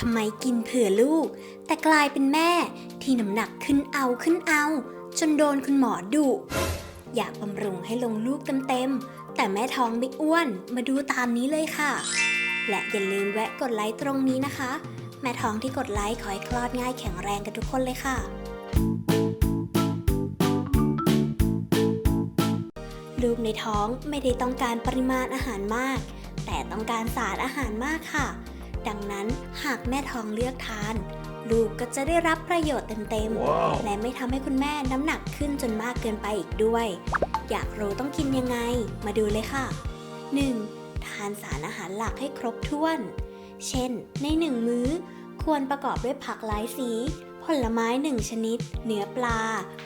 ทำไมกินเผื่อลูก แต่กลายเป็นแม่ที่น้ำหนักขึ้นเอาขึ้นเอา จนโดนคุณหมอดุ อยากบำรุงให้ลงลูกเต็มๆ แต่แม่ท้องไม่อ้วนมาดูตามนี้เลยค่ะ และอย่าลืมแวะกดไลค์ตรงนี้นะคะ แม่ท้องที่กดไลค์ขอให้คลอดง่ายแข็งแรงกันทุกคนเลยค่ะลูกในท้องไม่ได้ต้องการปริมาณอาหารมาก แต่ต้องการสารอาหารมากค่ะ ดังนั้นหากแม่ท้องเลือกทาน ลูกก็จะได้รับประโยชน์เต็มๆและไม่ทำให้คุณแม่น้ำหนักขึ้นจนมากเกินไปอีกด้วย อยากรู้ต้องกินยังไง มาดูเลยค่ะ 1. ทานสารอาหารหลักให้ครบถ้วน เช่น ในหนึ่งมื้อ ควรประกอบด้วยผักหลายสีผลไม้หนึ่งชนิด เนื้อปลา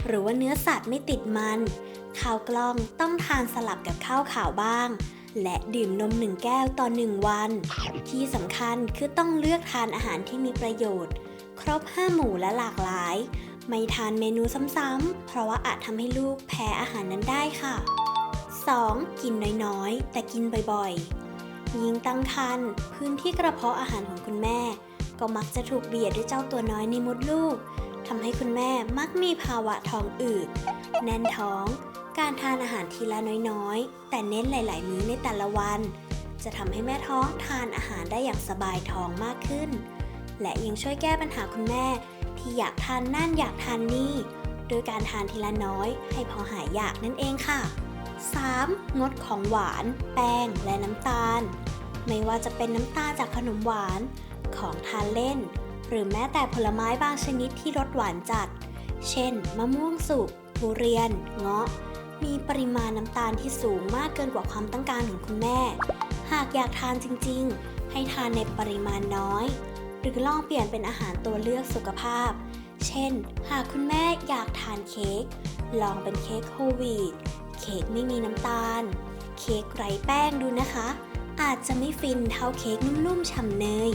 หรือว่าเนื้อสัตว์ไม่ติดมัน ข้าวกล้องต้องทานสลับกับข้าวขาวบ้าง และดื่มนมหนึ่งแก้วต่อหนึ่งวัน ที่สำคัญคือต้องเลือกทานอาหารที่มีประโยชน์ ครบ5หมู่และหลากหลาย ไม่ทานเมนูซ้ำๆเพราะว่าอาจทำให้ลูกแพ้อาหารนั้นได้ค่ะ 2. กินน้อยๆ แต่กินบ่อยๆ ยิ่งตั้งครรภ์พื้นที่กระเพาะอาหารของคุณแม่ ก็มักจะถูกเบียดด้วยเจ้าตัวน้อยในมดลูกทำให้คุณแม่มักมีภาวะท้องอืดแน่นท้อง การทานอาหารทีละน้อยๆ แต่เน้นหลาย ๆ มื้อในแต่ละวัน จะทำให้แม่ท้องทานอาหารได้อย่างสบายท้องมากขึ้น และยังช่วยแก้ปัญหาคุณแม่ ที่อยากทานนั่นอยากทานนี่ โดยการทานทีละน้อยให้พอหายอยากนั่นเองค่ะ 3. งดของหวาน แป้ง และน้ำตาล ไม่ว่าจะเป็นน้ำตาลจากขนมหวาน ของทานเล่น หรือแม้แต่ผลไม้บางชนิดที่รสหวานจัด เช่น มะม่วงสุกทุเรียน เงาะ มีปริมาณน้ำตาลที่สูงมากเกินกว่าความต้องการของคุณแม่ หากอยากทานจริงๆ ให้ทานในปริมาณน้อย หรือลองเปลี่ยนเป็นอาหารตัวเลือกสุขภาพ เช่น หากคุณแม่อยากทานเค้ก ลองเป็นเค้กโฮลวีตเค้กไม่มีน้ำตาล เค้กไร้แป้งดูนะคะ อาจจะไม่ฟินเท่าเค้กนุ่มๆฉ่ำเนย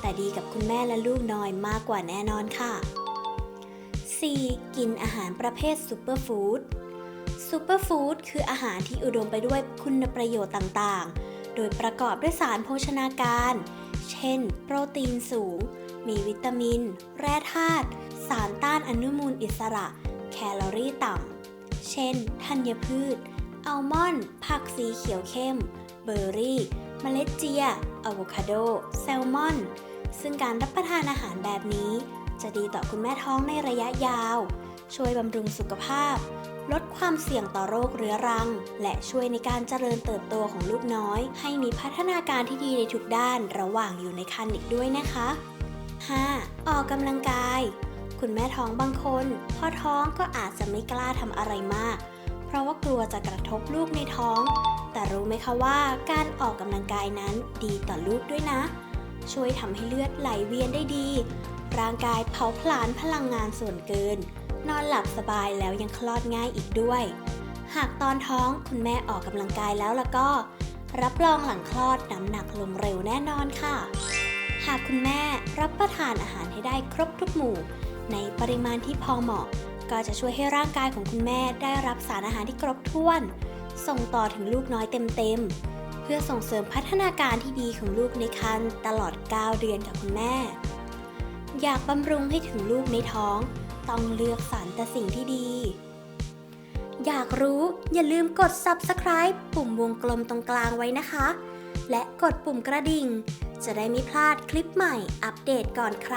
แต่ดีกับคุณแม่และลูกน้อยมากกว่าแน่นอนค่ะ 4. กินอาหารประเภทซูเปอร์ฟู้ด ซูเปอร์ฟู้ดคืออาหารที่อุดมไปด้วยคุณประโยชน์ต่างๆ โดยประกอบด้วยสารโภชนาการ เช่น โปรตีนสูง มีวิตามิน แร่ธาตุ สารต้านอนุมูลอิสระ แคลอรี่ต่ำ เช่น ธัญพืช อัลมอนด์ ผักสีเขียวเข้ม เบอร์รี่ เมล็ดเจีย อะโวคาโด แซลมอน ซึ่งการรับประทานอาหารแบบนี้ จะดีต่อคุณแม่ท้องในระยะยาว ช่วยบำรุงสุขภาพ ลดความเสี่ยงต่อโรคเรื้อรัง และช่วยในการเจริญเติบโตของลูกน้อย ให้มีพัฒนาการที่ดีในทุกด้านระหว่างอยู่ในครรภ์อีกด้วยนะคะ 5. ออกกำลังกาย คุณแม่ท้องบางคนพอท้องก็อาจจะไม่กล้าทำอะไรมาก เพราะว่ากลัวจะกระทบลูกในท้อง แต่รู้ไหมคะว่าการออกกำลังกายนั้นดีต่อลูกด้วยนะ ช่วยทำให้เลือดไหลเวียนได้ดี ร่างกายเผาผลาญพลังงานส่วนเกิน นอนหลับสบายแล้วยังคลอดง่ายอีกด้วย หากตอนท้องคุณแม่ออกกำลังกายแล้วแล้วก็ รับรองหลังคลอดน้ำหนักลงเร็วแน่นอนค่ะ หากคุณแม่รับประทานอาหารให้ได้ครบทุกหมู่ ในปริมาณที่พอเหมาะ ก็จะช่วยให้ร่างกายของคุณแม่ได้รับสารอาหารที่ครบถ้วน ส่งต่อถึงลูกน้อยเต็มๆเพื่อส่งเสริมพัฒนาการที่ดีของลูกในครรภ์ตลอด 9 เดือนกับคุณแม่ อยากบำรุงให้ถึงลูกในท้อง ต้องเลือกสารแต่สิ่งที่ดี อยากรู้อย่าลืมกด subscribe ปุ่มวงกลมตรงกลางไว้นะคะ และกดปุ่มกระดิ่ง จะได้ไม่พลาดคลิปใหม่อัปเดตก่อนใคร